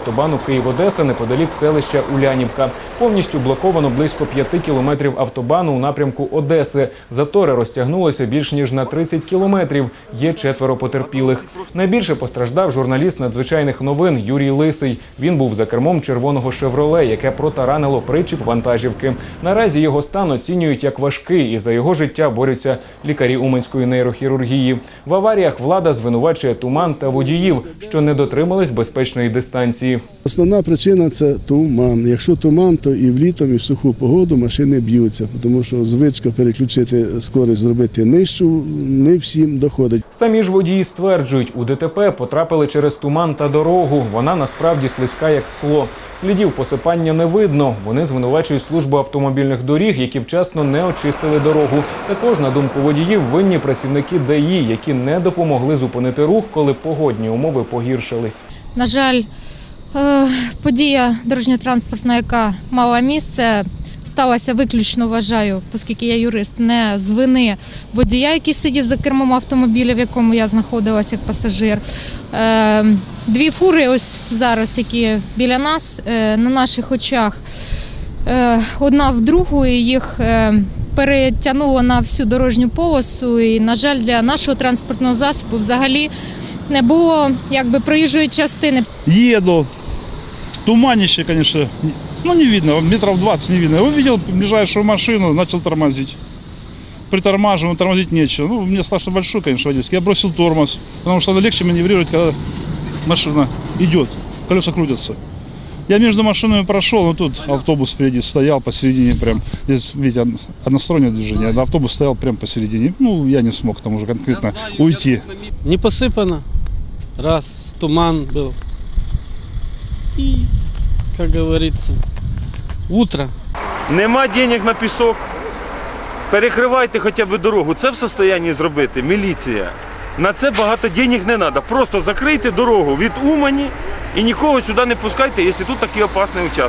автобану Київ-Одеса неподалік селища Улянівка. Повністю блоковано близько 5 кілометрів автобану у напрямку Одеси. Затори розтягнулися більш ніж на 30 кілометрів. Є четверо потерпілих. Найбільше постраждав журналіст надзвичайних новин Юрій Лисий. Він був за кермом червоного шевроле, яке протаранило причіп вантажівки. Наразі його стан оцінюють як важкий, і за його життя борються лікарі Уманської нейрохірургії. В аваріях влада звинувачує туман та водіїв, що не дотримались безпечної дистанції. Основна причина це туман. Якщо туман, то і в літом, і в суху погоду машини б'ються, тому що звичка переключити скорість, зробити нижчу, не всім доходить. Самі ж водії стверджують, у ДТП потрапили через туман та дорогу. Вона насправді слизька як скло. Слідів посипання не видно. Вони звинувачують службу автомобільних доріг, які вчасно не очистили дорогу. Також, на думку водіїв, винні працівники ДАІ, які не допомогли зупинити рух, коли погодні умови погіршились. На жаль, подія дорожньо-транспортна, яка мала місце, сталася виключно, вважаю, оскільки я юрист, не з вини водія, який сидів за кермом автомобіля, в якому я знаходилася як пасажир. Е, Дві фури ось зараз, які біля нас, е, на наших очах. Е, Одна в другу їх е, перетягнуло на всю дорожню полосу. І, на жаль, для нашого транспортного засобу взагалі не було якби проїжджої частини. Еду. Туманище, конечно, ну не видно, метров 20 не видно. Я увидел ближайшую машину, начал тормозить. Притормаживаем, тормозить нечего. Ну, меня страшно большой, конечно, водительский. Я бросил тормоз, потому что легче маневрировать, когда машина идет, колеса крутятся. Я между машинами прошел, но тут автобус впереди стоял посередине прям. Здесь, видите, од- одностороннее движение. Автобус стоял прям посередине. Ну, я не смог там уже конкретно уйти. Не посыпано. Раз, туман был. И, как говорится, утро. Нема денег на пісок. Перекривайте хоча б дорогу. Це в состоянні зробити міліція. На це багато денег не треба. Просто закрийте дорогу від Умані і нікого сюди не пускайте, якщо тут такий опасний участок.